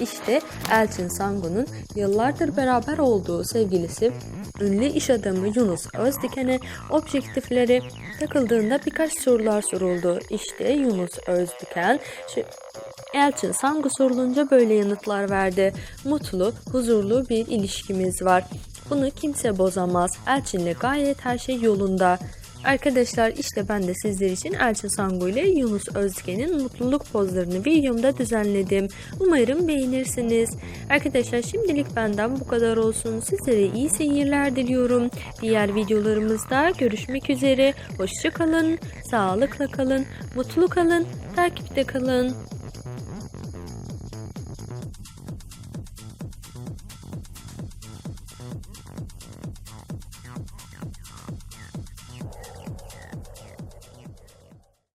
İşte Elçin Sangu'nun yıllardır beraber olduğu sevgilisi ünlü iş adamı Yunus Özdiken'e objektifleri takıldığında birkaç sorular soruldu. İşte Yunus Özdiken Elçin Sangu sorulunca böyle yanıtlar verdi. Mutlu, huzurlu bir ilişkimiz var. Bunu kimse bozamaz. Elçin'le gayet her şey yolunda. Arkadaşlar işte ben de sizler için Elçin Sangu ile Yunus Özge'nin mutluluk pozlarını videomda düzenledim. Umarım beğenirsiniz. Arkadaşlar şimdilik benden bu kadar olsun. Sizlere iyi seyirler diliyorum. Diğer videolarımızda görüşmek üzere. Hoşçakalın, sağlıkla kalın, mutlu kalın, takipte kalın.